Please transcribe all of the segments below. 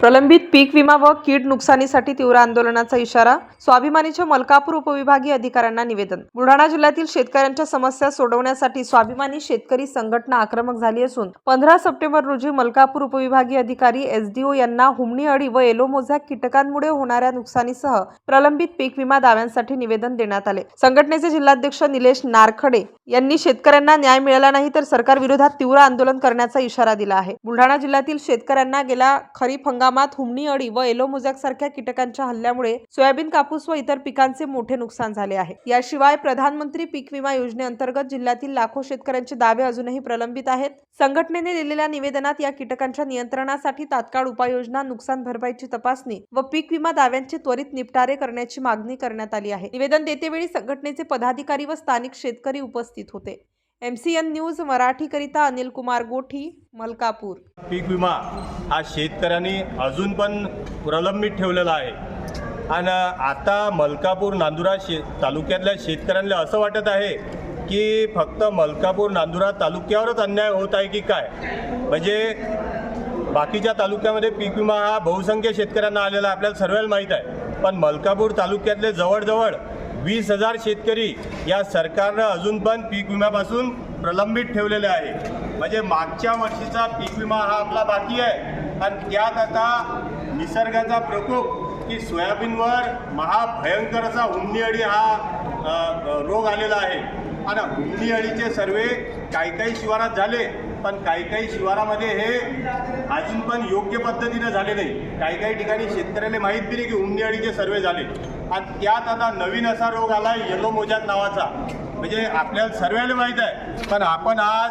प्रलंबित पीक विमा व कीड नुकसानीसाठी तीव्र आंदोलनाचा इशारा स्वाभिमानीच्या मलकापूर उपविभागीय अधिकाऱ्यांना निवेदन. बुलढाणा जिल्ह्यातील शेतकऱ्यांच्या समस्या सोडवण्यासाठी स्वाभिमानी शेतकरी संघटना आक्रमक झाली असून पंधरा सप्टेंबर रोजी मलकापूर उपविभागीय अधिकारी एसडीओ यांना हुमणी अळी व एलोमोझॅक कीटकांमुळे होणाऱ्या नुकसानीसह प्रलंबित पीक विमा दाव्यांसाठी निवेदन देण्यात आले. संघटनेचे जिल्हाध्यक्ष निलेश नारखडे यांनी शेतकऱ्यांना न्याय मिळाला नाही तर सरकार विरोधात तीव्र आंदोलन करण्याचा इशारा दिला आहे. बुलढाणा जिल्ह्यातील शेतकऱ्यांना गेल्या खरीप हंगाम हंगामात हुमणी अळी व एलोमोझॅक सारख्या कीटकांच्या हल्ल्यामुळे सोयाबीन कापूस व इतर पिकांचे मोठे नुकसान झाले आहे. याशिवाय प्रधानमंत्री पीक विमा योजनेअंतर्गत जिल्ह्यातील लाखो शेतकऱ्यांचे दावे अजूनही प्रलंबित आहेत. संघटनेने दिलेल्या निवेदनात या कीटकांच्या नियंत्रणासाठी तात्काळ उपाययोजना नुकसान भरपाईची तपासणी व पीक विमा दाव्यांचे त्वरित निपटारे करण्याची मागणी करण्यात आली आहे. निवेदन देतेवेळी संघटनेचे पदाधिकारी व स्थानिक शेतकरी उपस्थित होते. एम सी एन न्यूज मराठीकरिता अनिल कुमार गोठी मलकापूर. पीक विमा हा शेतकऱ्यांनी अजून पण प्रलंबित ठेवलेला आहे. आणि आता मलकापूर नांदुरा शे तालुक्यातल्या शेतकऱ्यांना असं वाटत आहे की फक्त मलकापूर नांदुरा तालुक्यावरच अन्याय होत आहे की काय? म्हणजे बाकीच्या तालुक्यामध्ये पीक विमा हा बहुसंख्य शेतकऱ्यांना आलेला आहे आपल्याला सर्वांना माहीत आहे. पण मलकापूर तालुक्यातले जवळजवळ वीस हजार शेतकरी या सरकारनं अजून पण पीक विम्यापासून प्रलंबित ठेवलेले आहे. म्हणजे मागच्या वर्षीचा पीक विमा हा आपला बाकी आहे. आणि त्यात आता निसर्गाचा प्रकोप की सोयाबीनवर महाभयंकर असा हुमणी अळी हा रोग आलेला आहे. आणि हुंडी अळीचे सर्वे काही काही शिवारात झाले. पण काही काही शिवारामध्ये हे अजून पण योग्य पद्धतीनं झाले नाही. काही काही ठिकाणी शेतकऱ्याला माहीत बी नाही की हुमणी अळीचे सर्वे झाले. आणि त्यात आता नवीन असा रोग आला येलो मोजाक नावाचा. म्हणजे आपल्याला सर्वेला माहीत आहे. पण आपण आज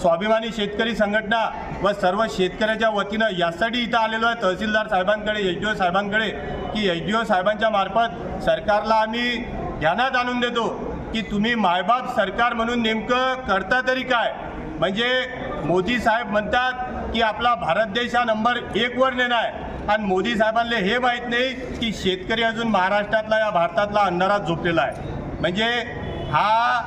स्वाभिमानी शेतकरी संघटना व सर्व शेतकऱ्याच्या वतीनं यासाठी इथं आलेलो आहे तहसीलदार साहेबांकडे एच डी ओ साहेबांकडे की एच डी ओ साहेबांच्या मार्फत सरकारला आम्ही ध्यानात आणून देतो की तुम्ही मायबाप सरकार म्हणून नेमकं करता तरी काय? म्हणजे मोदी साहेब म्हणतात की आपला भारत देश हा नंबर एकवर नेणार आहे. आणि मोदी साहेबांना हे माहीत नाही की शेतकरी अजून महाराष्ट्रातला या भारतातला अंधारात झोपलेला आहे. म्हणजे हा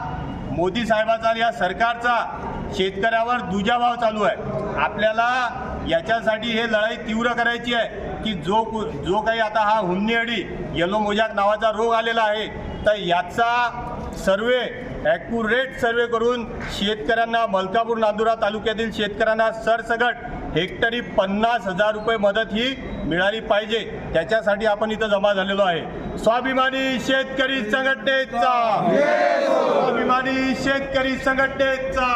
मोदी साहेबाचा या सरकारचा शेतकऱ्यावर दुजाभाव चालू आहे. आपल्याला याच्यासाठी हे लढाई तीव्र करायची आहे की जो कु- जो काही आता हा हुन्नी अडी येलो मोजाक नावाचा रोग आलेला आहे तर याचा सर्वे ॲक्युरेट सर्वे करून शेतकऱ्यांना मलकापूर नांदुरा तालुक्यातील शेतकऱ्यांना सरसगट हेक्टरी पन्नास हजार रुपये मदत ही मिळाली पाहिजे. त्याच्यासाठी आपण इथं जमा झालेलो आहे. स्वाभिमानी शेतकरी संघटनेचा. स्वाभिमानी शेतकरी संघटनेचा.